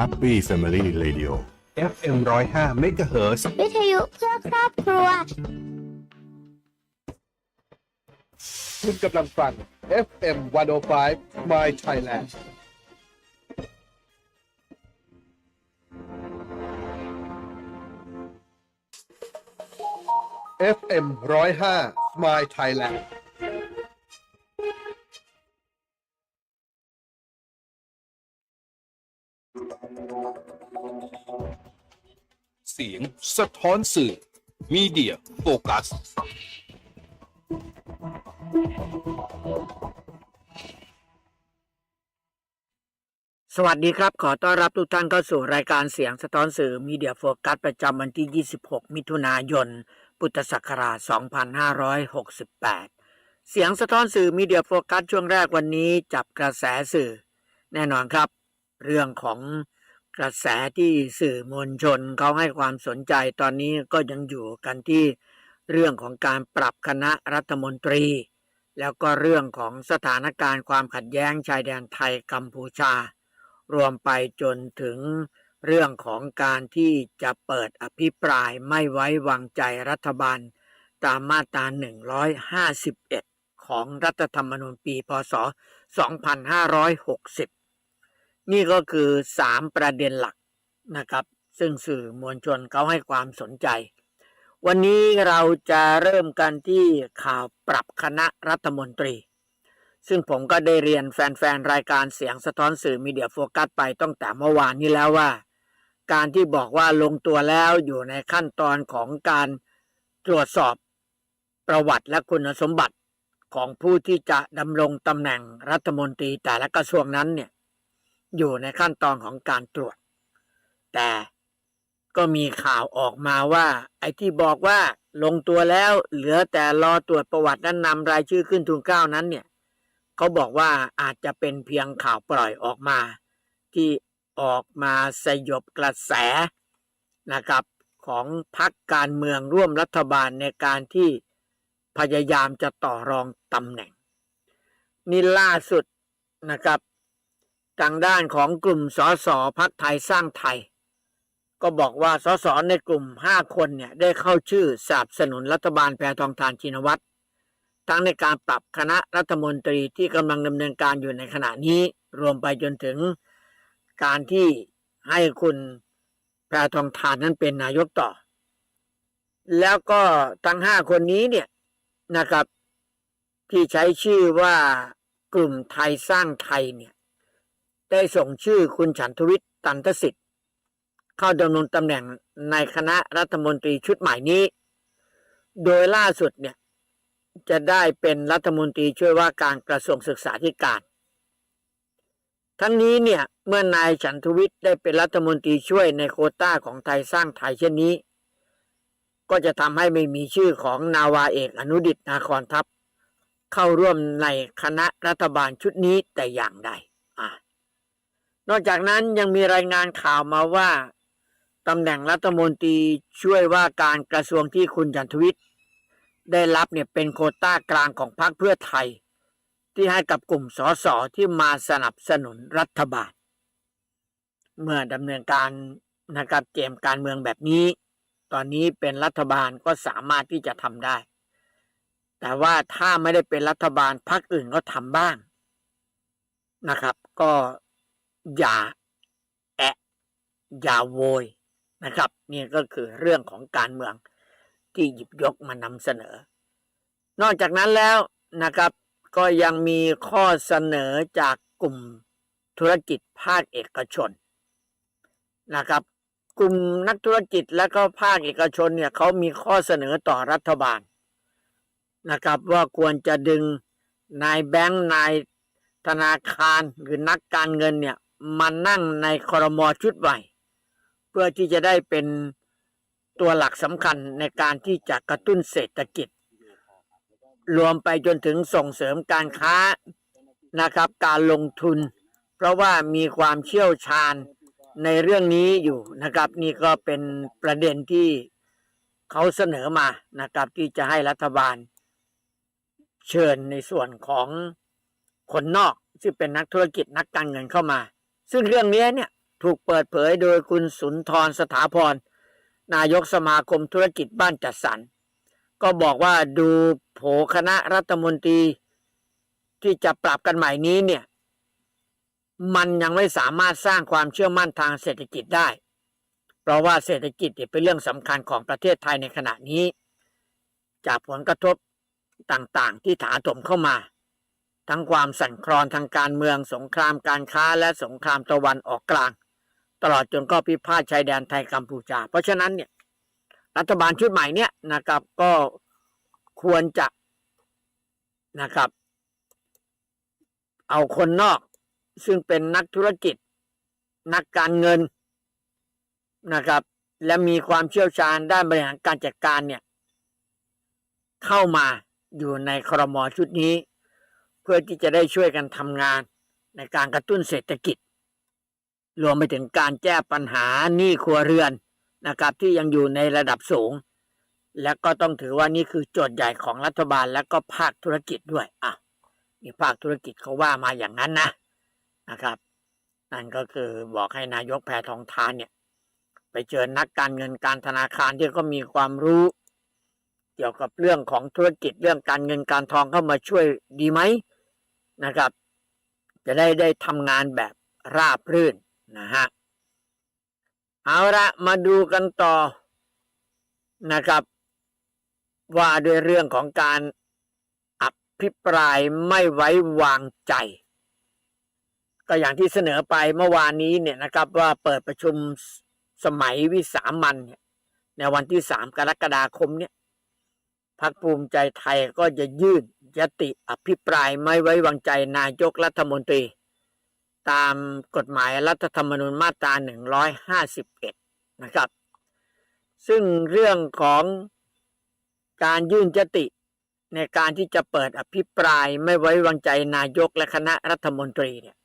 Happy Family Radio FM 105 MHz วิทยุเพื่อครอบครัว คุณกำลังฟัง FM 105 My Thailand FM 105 My Thailand สะท้อนสื่อมีเดียโฟกัสสวัสดีครับ ขอต้อนรับทุกท่านเข้าสู่รายการเสียงสะท้อนสื่อมีเดียโฟกัสประจำวันที่ 26 มิถุนายน พุทธศักราช 2568 เสียงสะท้อนสื่อมีเดียโฟกัสช่วงแรกวันนี้จับกระแสสื่อ แน่นอนครับ เรื่องของ กระแสที่สื่อมวลชนเขาให้ความสนใจตอนนี้ก็ยังอยู่กันที่เรื่องของการปรับคณะรัฐมนตรี แล้วก็เรื่องของสถานการณ์ความขัดแย้งชายแดนไทยกัมพูชา รวมไปจนถึงเรื่องของการที่จะเปิดอภิปรายไม่ไว้วางใจรัฐบาล ตามมาตรา 151 ของรัฐธรรมนูญปี พศ 2560 นี่ก็คือ3ประเด็นหลักนะครับ ซึ่งสื่อมวลชนเขาให้ความสนใจ วันนี้เราจะเริ่มกันที่ข่าวปรับคณะรัฐมนตรี ซึ่งผมก็ได้เรียนแฟนๆ รายการเสียงสะท้อนสื่อมีเดียโฟกัสไปตั้งแต่เมื่อวานนี้แล้วว่า การที่บอกว่าลงตัวแล้วอยู่ในขั้นตอนของการตรวจสอบประวัติและคุณสมบัติของผู้ที่จะดำรงตำแหน่งรัฐมนตรีแต่ละกระทรวงนั้นเนี่ย อยู่ในขั้นตอนของการตรวจ แต่ก็มีข่าวออกมาว่า ไอ้ที่บอกว่าลงตัวแล้วเหลือแต่รอตรวจประวัตินั้นนำรายชื่อขึ้นทุนเกล้านั้นเนี่ยเขาบอกว่าอาจจะเป็นเพียงข่าวปล่อยออกมา ที่ออกมาสยบกระแสนะครับของพรรคการเมืองร่วมรัฐบาลในการที่พยายามจะต่อรองตำแหน่ง นี่ล่าสุดนะครับ ทางด้านของกลุ่มสสพักไทยสร้างไทย ก็บอกว่าสสในกลุ่ม 5 คนเนี่ยได้เข้าชื่อสนับสนุนรัฐบาลแพทองทานชินวัตรทั้งในการปรับคณะรัฐมนตรีที่กำลังดำเนินการอยู่ในขณะนี้ รวมไปจนถึงการที่ให้คุณแพทองทานนั้นเป็นนายกต่อ แล้วก็ทั้งห้าคนนี้เนี่ยนะครับ ที่ใช้ชื่อว่ากลุ่มไทยสร้างไทยเนี่ย ได้ส่งชื่อคุณฉันทวิทย์ตันทสิทธิ์เข้าดำรงตำแหน่งในคณะรัฐมนตรีชุดใหม่นี้ โดยล่าสุดเนี่ยจะได้เป็นรัฐมนตรีช่วยว่าการกระทรวงศึกษาธิการ ทั้งนี้เนี่ยเมื่อนายฉันทวิทย์ได้เป็นรัฐมนตรีช่วยในโคต้าของไทยสร้างไทยเช่นนี้ ก็จะทำให้ไม่มีชื่อของนาวาเอกอนุดิตนาคอนทัพ เข้าร่วมในคณะรัฐบาลชุดนี้แต่อย่างใด นอกจากนั้นยังมีรายงานข่าวมาว่าตำแหน่งรัฐมนตรีช่วยว่าการกระทรวงที่คุณฉันทวิทย์ได้รับเนี่ยเป็นโคต้ากลางของพรรคเพื่อไทย ที่ให้กับกลุ่มสสที่มาสนับสนุนรัฐบาล เมื่อดำเนินการนะครับเกมการเมืองแบบนี้ ตอนนี้เป็นรัฐบาลก็สามารถที่จะทำได้ แต่ว่าถ้าไม่ได้เป็นรัฐบาลพรรคอื่นก็ทำบ้างนะครับ ก็ อย่าแอะอย่าโวยนะครับ นี่ก็คือเรื่องของการเมืองที่หยิบยกมานำเสนอ นอกจากนั้นแล้วนะครับก็ยังมีข้อเสนอจากกลุ่มธุรกิจภาคเอกชนนะครับ กลุ่มนักธุรกิจและก็ภาคเอกชนเนี่ยเขามีข้อเสนอต่อรัฐบาลนะครับ ว่าควรจะดึงนายแบงค์นายธนาคารหรือนักการเงินเนี่ย มานั่งในคอรมอชุดใหม่เพื่อที่จะได้เป็นตัวหลักสำคัญในการที่จะกระตุ้นเศรษฐกิจ รวมไปจนถึงส่งเสริมการค้านะครับ การลงทุน เพราะว่ามีความเชี่ยวชาญในเรื่องนี้อยู่นะครับ นี่ก็เป็นประเด็นที่เขาเสนอมานะครับ ที่จะให้รัฐบาล เชิญในส่วนของคนนอกซึ่งเป็นนักธุรกิจนักการเงินเข้ามา ซึ่งเรื่องนี้เนี่ยถูกเปิดเผยโดยคุณสุนทรสถาพร นายกสมาคมธุรกิจบ้านจัดสรร ก็บอกว่าดูโผคณะรัฐมนตรี ที่จะปรับกันใหม่นี้เนี่ย มันยังไม่สามารถสร้างความเชื่อมั่นทางเศรษฐกิจได้ เพราะว่าเศรษฐกิจเป็นเรื่องสำคัญของประเทศไทยในขณะนี้ จากผลกระทบต่างๆ ที่ถาโถมเข้ามา ทั้งความสั่นคลอนทางการเมืองสงครามการค้าและสงครามตะวันออกกลาง ตลอดจนก็พิพาทชายแดนไทยกัมพูชา เพราะฉะนั้นเนี่ยรัฐบาลชุดใหม่เนี่ยนะครับก็ควรจะนะครับ เอาคนนอกซึ่งเป็นนักธุรกิจ นักการเงินนะครับ และมีความเชี่ยวชาญด้านบริหารการจัดการเนี่ย เข้ามาอยู่ในครมชุดนี้ เพื่อที่จะได้ช่วยกันทำงานในการกระตุ้นเศรษฐกิจ รวมไปถึงการแก้ปัญหาหนี้ครัวเรือนนะครับที่ยังอยู่ในระดับสูง และก็ต้องถือว่านี่คือโจทย์ใหญ่ของรัฐบาลและก็ภาคธุรกิจด้วยอะนี่ภาคธุรกิจเขาว่ามาอย่างนั้นนะนะครับ นั่นก็คือบอกให้นายกแพทองทานเนี่ยไปเจอนักการเงินการธนาคารที่ก็มีความรู้เกี่ยวกับเรื่องของธุรกิจเรื่องการเงินการทองเข้ามาช่วยดีไหม นะครับ จะได้ได้ทำงานแบบราบรื่นนะฮะเอาละมาดูกันต่อนะครับ ว่าด้วยเรื่องของการอภิปรายไม่ไว้วางใจ ก็อย่างที่เสนอไปเมื่อวานนี้เนี่ยนะครับว่าเปิดประชุมสมัยวิสามันเนี่ยในวันที่สามกรกฎาคมเนี่ย พรรคภูมิใจไทยก็จะยื่นยติอภิปรายไม่ไว้วางใจนายกรัฐมนตรี ตามกฎหมายรัฐธรรมนูญมาตรา 151 นะครับ ซึ่งเรื่องของการยื่นยติในการที่จะเปิดอภิปรายไม่ไว้วางใจนายกและคณะรัฐมนตรีเนี่ย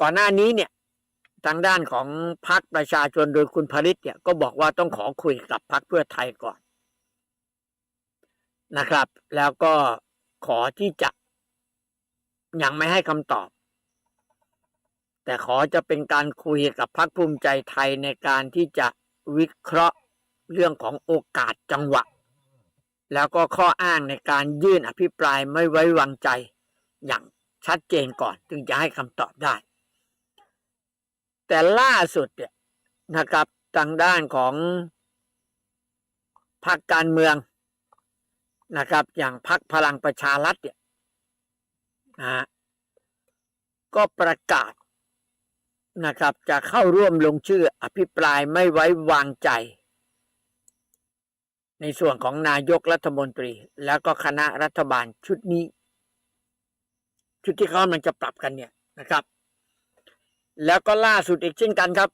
ก่อนหน้านี้เนี่ยทางด้านของพรรคประชาชนโดยคุณผลิตเนี่ยก็บอกว่าต้องขอคุยกับพรรคเพื่อไทยก่อน นะครับ แล้วก็ขอที่จะยังไม่ให้คำตอบ แต่ขอจะเป็นการคุยกับพรรคภูมิใจไทยในการที่จะวิเคราะห์เรื่องของโอกาสจังหวะ แล้วก็ข้ออ้างในการยื่นอภิปรายไม่ไว้วางใจอย่างชัดเจนก่อนถึงจะให้คำตอบได้ แต่ล่าสุดเนี่ยนะครับทางด้านของพรรคการเมือง นะครับ อย่างพรรคพลังประชารัฐเนี่ยนะก็ประกาศนะครับ จะเข้าร่วมลงชื่ออภิปรายไม่ไว้วางใจ ในส่วนของนายกรัฐมนตรี แล้วก็คณะรัฐบาลชุดนี้ ชุดที่เขามันจะปรับกันเนี่ยนะครับ แล้วก็ล่าสุดอีกเช่นกันครับ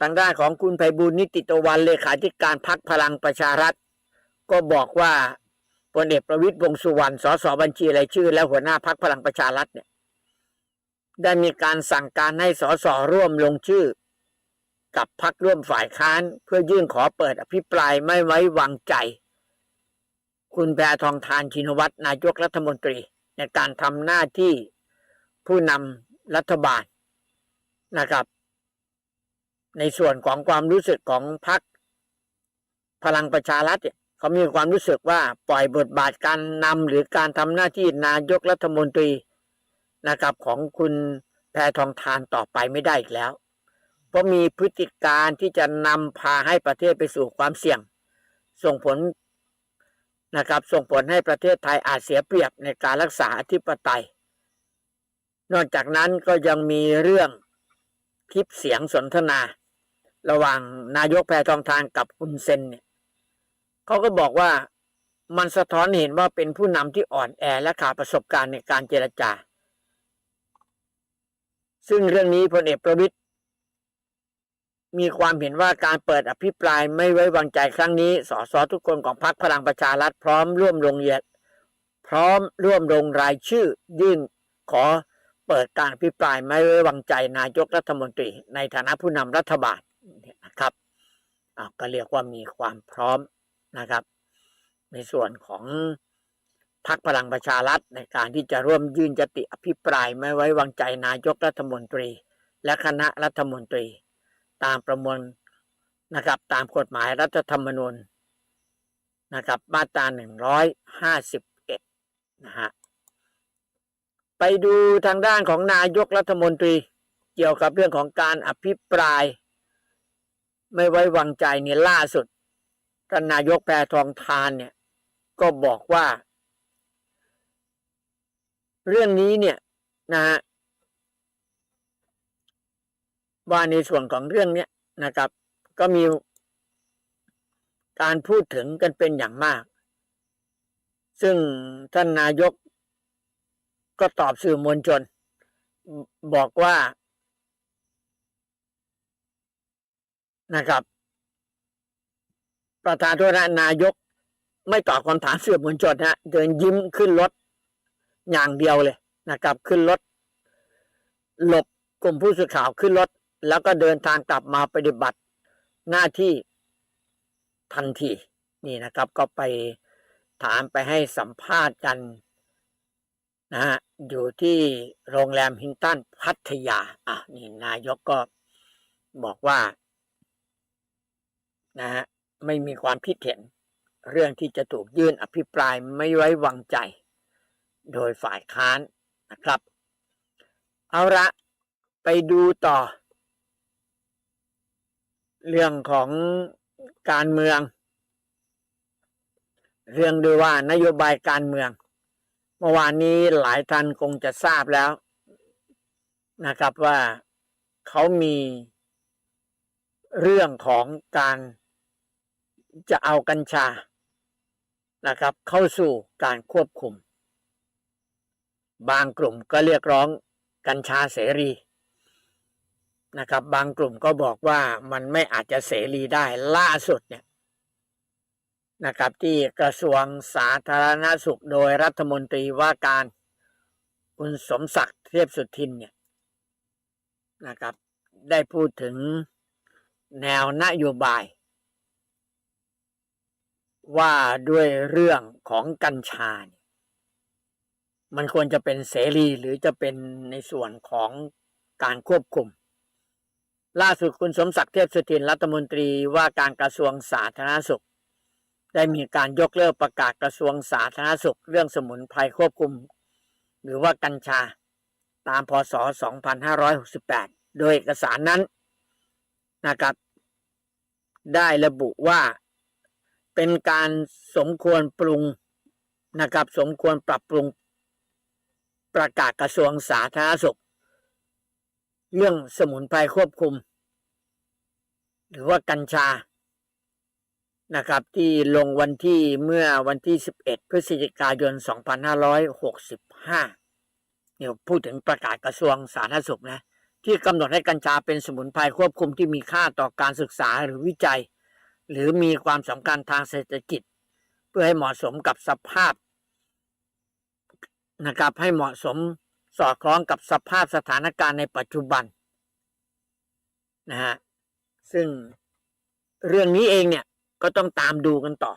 ทางด้านของคุณไพบูลนิติตะวันเลขาธิการพักพลังประชารัฐ ก็บอกว่าพลเอกประวิตรวงสุวรรณ สสบัญชีรายชื่อ และหัวหน้าพักพลังประชารัฐเนี่ย ได้มีการสั่งการให้สสร่วมลงชื่อ กับพักร่วมฝ่ายค้าน เพื่อยื่นขอเปิดอภิปรายไม่ไว้วางใจ คุณแพทองทานชินวัตรนายกรัฐมนตรี ในการทำหน้าที่ผู้นำรัฐบาลนะครับ ในส่วนของความรู้สึกของพรรคพลังประชารัฐเนี่ย เขามีความรู้สึกว่าปล่อยบทบาทการนำหรือการทำหน้าที่นายกรัฐมนตรีนะครับของคุณแพทองทานต่อไปไม่ได้อีกแล้ว เพราะมีพฤติการที่จะนำพาให้ประเทศไปสู่ความเสี่ยง ส่งผลนะครับส่งผลให้ประเทศไทยอาจเสียเปรียบในการรักษาอธิปไตย นอกจากนั้นก็ยังมีเรื่องคลิปเสียงสนทนา ระหว่างนายกแพทองทานกับคุณเซนเนี่ย เขาก็บอกว่ามันสะท้อนเห็นว่าเป็นผู้นำที่อ่อนแอและขาดประสบการณ์ในการเจรจา ซึ่งเรื่องนี้พลเอกประวิตยมีความเห็นว่าการเปิดอภิปรายไม่ไว้วางใจครั้งนี้ สสทุกคนของพรรคพลังประชารัฐพร้อมร่วมลงเหยียดพร้อมร่วมลงรายชื่อ ยื่นขอเปิดการอภิปรายไม่ไว้วางใจนายกรัฐมนตรี ในฐานะผู้นำรัฐบาลนะครับก็เรียกว่ามีความพร้อม นะครับ ในส่วนของพรรคพลังประชารัฐในการที่จะร่วมยื่นยติอภิปรายไม่ไว้วางใจนายกรัฐมนตรี และคณะรัฐมนตรี ตามประมวลนะครับตามกฎหมายรัฐธรรมนูญนะครับมาตราหนึ่งร้อยห้าสิบเอ็ดนะฮะไปดูทางด้านของนายกรัฐมนตรี เกี่ยวกับเรื่องของการอภิปราย ไม่ไว้วางใจเนี่ยล่าสุด ท่านนายกแพทองทานเนี่ย ก็บอกว่า เรื่องนี้เนี่ยนะฮะว่าในส่วนของเรื่องเนี้ยนะครับ ก็มีการพูดถึงกันเป็นอย่างมาก ซึ่งท่านนายกก็ตอบสื่อมวลชน บอกว่านะครับ ประธานโทษนะนายก ไม่ตอบคำถามสื่อมวลชนฮะเดินยิ้มขึ้นรถอย่างเดียวเลยนะครับ ขึ้นรถหลบกลุ่มผู้สื่อข่าวขึ้นรถ แล้วก็เดินทางกลับมาปฏิบัติหน้าที่ทันทีนี่นะครับ ก็ไปถามไปให้สัมภาษณ์กันนะฮะอยู่ที่โรงแรมฮิงตันพัทยาอะนี่นายกก็บอกว่านะฮะ ไม่มีความคิดเห็น เรื่องที่จะถูกยื่นอภิปรายไม่ไว้วางใจ โดยฝ่ายค้านนะครับ เอาละไปดูต่อ เรื่องของการเมือง เรื่องด้วยว่านโยบายการเมือง เมื่อวานนี้หลายท่านคงจะทราบแล้วนะครับว่าเขามีเรื่องของการ จะเอากัญชานะครับ เข้าสู่การควบคุม บางกลุ่มก็เรียกร้องกัญชาเสรีนะครับ บางกลุ่มก็บอกว่ามันไม่อาจจะเสรีได้ล่าสุดเนี่ยนะครับที่กระทรวงสาธารณสุขโดยรัฐมนตรีว่าการคุณสมศักดิ์เทพสุทินเนี่ยนะครับ ได้พูดถึงแนวนโยบาย ว่าด้วยเรื่องของกัญชาเนี่ยมันควรจะเป็นเสรีหรือจะเป็นในส่วนของการควบคุม ล่าสุดคุณสมศักดิ์เทพสุทินรัฐมนตรีว่าการกระทรวงสาธารณสุข ได้มีการยกเลิกประกาศกระทรวงสาธารณสุข เรื่องสมุนไพรควบคุม หรือว่ากัญชาตามพศ 2568 โดยเอกสารนั้นนะครับได้ระบุว่า เป็นการสมควรปรุงนะครับ สมควรปรับปรุงประกาศกระทรวงสาธารณสุข เรื่องสมุนไพรควบคุม หรือว่ากัญชานะครับ ที่ลงวันที่เมื่อวันที่ 11 พฤศจิกายน 2565เนี่ยพูดถึงประกาศกระทรวงสาธารณสุขนะที่กำหนดให้กัญชาเป็นสมุนไพรควบคุมที่มีค่าต่อการศึกษาหรือวิจัย หรือมีความสำคัญทางเศรษฐกิจ เพื่อให้เหมาะสมกับสภาพนะครับให้เหมาะสมสอดคล้องกับสภาพสถานการณ์ในปัจจุบันนะฮะซึ่งเรื่องนี้เองเนี่ยก็ต้องตามดูกันต่อ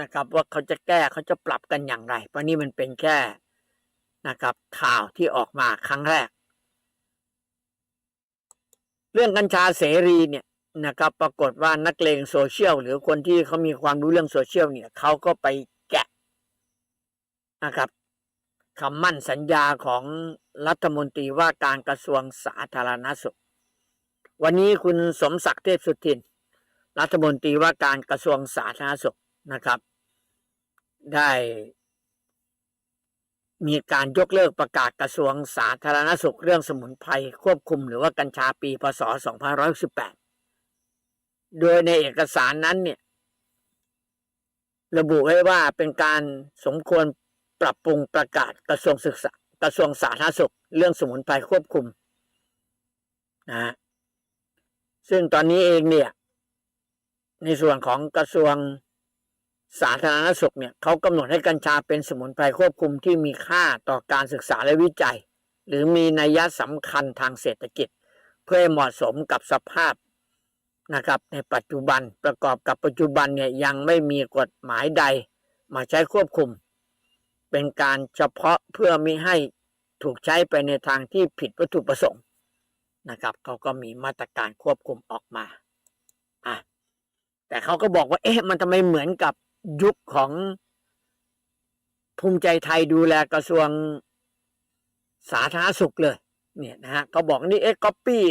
นะครับ ว่าเขาจะแก้เขาจะปรับกันอย่างไร เพราะนี่มันเป็นแค่นะครับ ข่าวที่ออกมาครั้งแรก เรื่องกัญชาเสรีเนี่ย นะครับ ปรากฏว่านักเลงโซเชียลหรือคนที่เขามีความรู้เรื่องโซเชียลเนี่ยเขาก็ไปแกะนะครับคำมั่นสัญญาของรัฐมนตรีว่าการกระทรวงสาธารณสุข วันนี้คุณสมศักดิ์เทพสุทิน รัฐมนตรีว่าการกระทรวงสาธารณสุขนะครับ ได้มีการยกเลิกประกาศกระทรวงสาธารณสุขเรื่องสมุนไพรควบคุมหรือว่ากัญชาปีพศ 2518 โดยในเอกสารนั้นเนี่ย ระบุไว้ว่าเป็นการสมควรปรับปรุงประกาศกระทรวงศึกษากระทรวงสาธารณสุข เรื่องสมุนไพรควบคุมนะฮะซึ่งตอนนี้เองเนี่ย ในส่วนของกระทรวงสาธารณสุขเนี่ยเขากำหนดให้กัญชาเป็นสมุนไพรควบคุมที่มีค่าต่อการศึกษาและวิจัย หรือมีนัยสำคัญทางเศรษฐกิจ เพื่อให้เหมาะสมกับสภาพ นะครับในปัจจุบันประกอบกับปัจจุบันเนี่ยยังไม่มีกฎหมายใด มาใช้ควบคุม เป็นการเฉพาะเพื่อไม่ให้ถูกใช้ไปในทางที่ผิดวัตถุประสงค์นะครับเขาก็มีมาตรการควบคุมออกมาอะแต่เขาก็บอกว่าเอ๊ะมันทำไมเหมือนกับยุคของภูมิใจไทยดูแลกระทรวงสาธารณสุขเลย เนี่ยนะฮะเขาบอกนี่เอ๊ะก๊อปปี้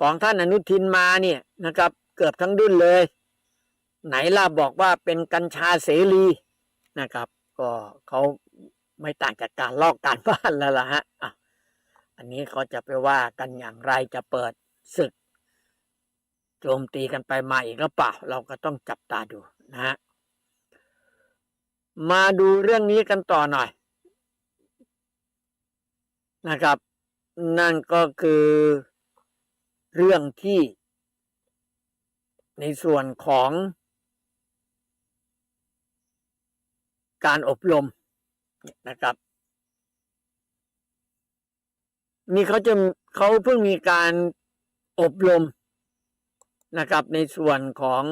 ของท่านอนุทินมาเนี่ยนะครับ เกือบทั้งดุนเลย ไหนล่ะบอกว่าเป็นกัญชาเสรีนะครับ ก็เขาไม่ต่างจากการลอกการบ้านแล้วล่ะฮะอะอันนี้เขาจะไปว่ากันอย่างไรจะเปิดศึกโจมตีกันไปมาอีกหรือเปล่า เราก็ต้องจับตาดูนะฮะมาดูเรื่องนี้กันต่อหน่อยนะครับ นั่นก็คือ เรื่องที่ ในส่วนของ การอบรมนะครับ นี่เขาจะเขาเพิ่งมีการอบรมนะครับ ในส่วนของ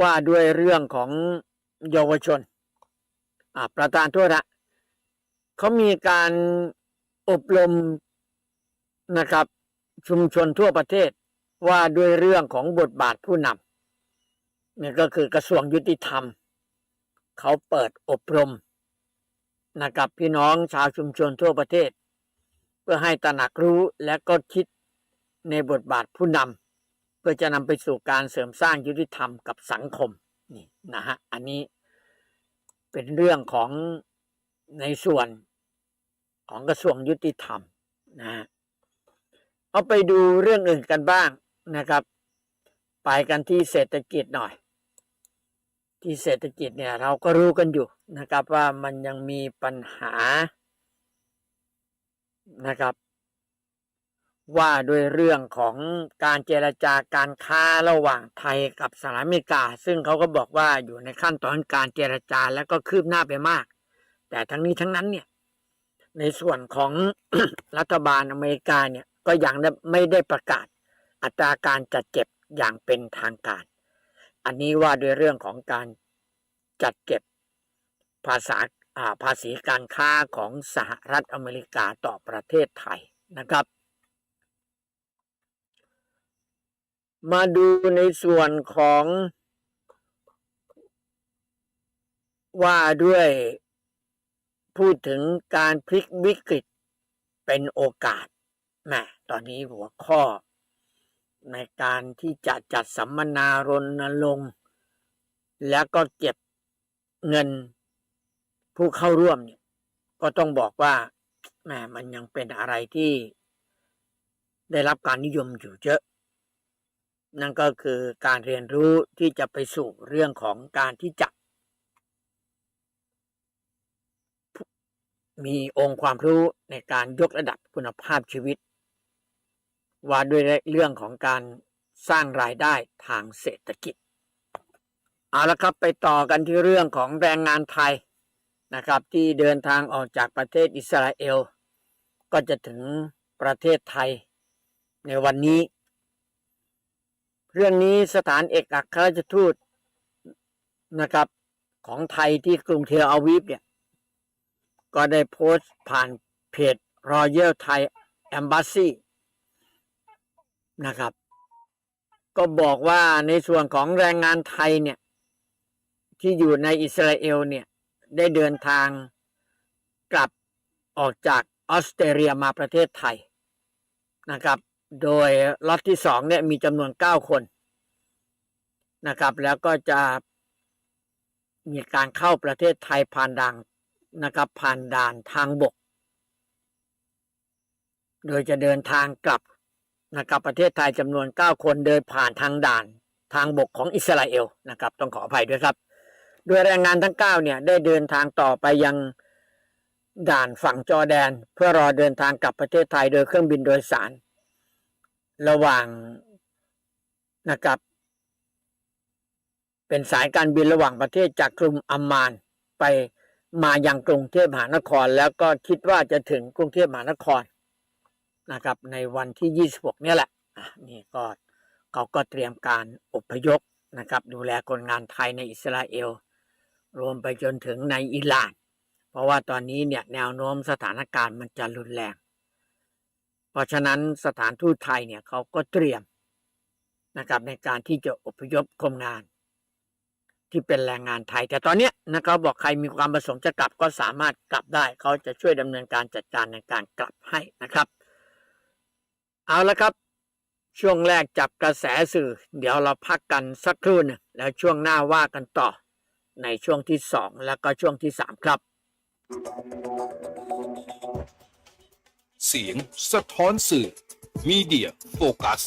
ว่าด้วยเรื่องของเยาวชนอ่าประธานโทษนะเขามีการอบรม นะครับ ชุมชนทั่วประเทศว่าด้วยเรื่องของบทบาทผู้นำนี่ก็คือกระทรวงยุติธรรม เขาเปิดอบรมนะครับพี่น้องชาวชุมชนทั่วประเทศ เพื่อให้ตระหนักรู้และก็คิดในบทบาทผู้นำเพื่อจะนำไปสู่การเสริมสร้างยุติธรรมกับสังคมนี่นะฮะอันนี้เป็นเรื่องของในส่วนของกระทรวงยุติธรรมนะฮะ เอาไปดูเรื่องอื่นกันบ้างนะครับ ไปกันที่เศรษฐกิจหน่อย ที่เศรษฐกิจเนี่ยเราก็รู้กันอยู่นะครับว่ามันยังมีปัญหานะครับ ว่าด้วยเรื่องของการเจรจาการค้าระหว่างไทยกับสหรัฐอเมริกา ซึ่งเขาก็บอกว่าอยู่ในขั้นตอนการเจรจาแล้วก็คืบหน้าไปมาก แต่ทั้งนี้ทั้งนั้นเนี่ยในส่วนของรัฐบาลอเมริกาเนี่ย ก็ยังไม่ได้ประกาศอัตราการจัดเก็บอย่างเป็นทางการ อันนี้ว่าด้วยเรื่องของการจัดเก็บภาษาภาษีการค้าของสหรัฐอเมริกาต่อประเทศไทยนะครับ มาดูในส่วนของว่าด้วยพูดถึงการพลิกวิกฤตเป็นโอกาสแหม ตอนนี้หัวข้อ ในการที่จะจัดสัมมนารณรงค์แล้วก็เก็บเงินผู้เข้าร่วมเนี่ย ก็ต้องบอกว่าแหมมันยังเป็นอะไรที่ได้รับการนิยมอยู่เยอะ นั่นก็คือการเรียนรู้ที่จะไปสู่เรื่องของการที่จะ มีองค์ความรู้ในการยกระดับคุณภาพชีวิต ว่าด้วยเรื่องของการสร้างรายได้ทางเศรษฐกิจ เอาละครับไปต่อกันที่เรื่องของแรงงานไทยนะครับที่เดินทางออกจากประเทศอิสราเอล ก็จะถึงประเทศไทยในวันนี้ เรื่องนี้สถานเอกอัครราชทูตนะครับ ของไทยที่กรุงเทลอาวีฟเนี่ย ก็ได้โพสต์ผ่านเพจ Royal Thai Embassy นะครับ ก็บอกว่าในส่วนของแรงงานไทยเนี่ย ที่อยู่ในอิสราเอลเนี่ย ได้เดินทางกลับออกจากออสเตรเลียมาประเทศไทยนะครับ โดยล็อตที่สองเนี่ยมีจำนวนเก้าคนนะครับ แล้วก็จะมีการเข้าประเทศไทยผ่านด่านนะครับ ผ่านด่านทางบก โดยจะเดินทางกลับ นะครับประเทศไทยจำนวน 9 คนเดินผ่านทางด่าน ทางบกของอิสราเอลนะครับ ต้องขออภัยด้วยครับ โดยแรงงานทั้ง 9 เนี่ยได้เดินทางต่อไปยังด่านฝั่งจอแดน เพื่อรอเดินทางกลับประเทศไทยโดยเครื่องบินโดยสาร ระหว่างนะครับ เป็นสายการบินระหว่างประเทศจากกรุงอัมมานไปมายังกรุงเทพมหานคร แล้วก็คิดว่าจะถึงกรุงเทพมหานคร นะครับ ในวันที่ 26 เนี่ยแหละอะนี่ก็เขาก็เตรียมการอพยพนะครับ ดูแลคนงานไทยในอิสราเอล รวมไปจนถึงในอิหร่าน เพราะว่าตอนนี้เนี่ยแนวโน้มสถานการณ์มันจะรุนแรง เพราะฉะนั้นสถานทูตไทยเนี่ยเขาก็เตรียมนะครับในการที่จะอพยพคนงาน ที่เป็นแรงงานไทย แต่ตอนนี้นะครับบอกใครมีความประสงค์จะกลับก็สามารถกลับได้ เขาจะช่วยดำเนินการจัดการในการกลับให้นะครับ เอาละครับ ช่วงแรกจับกระแสสื่อ เดี๋ยวเราพักกันสักครู่นึงแล้วช่วงหน้าว่ากันต่อ ในช่วงที่สองแล้วก็ช่วงที่สามครับ เสียงสะท้อนสื่อมีเดียโฟกัส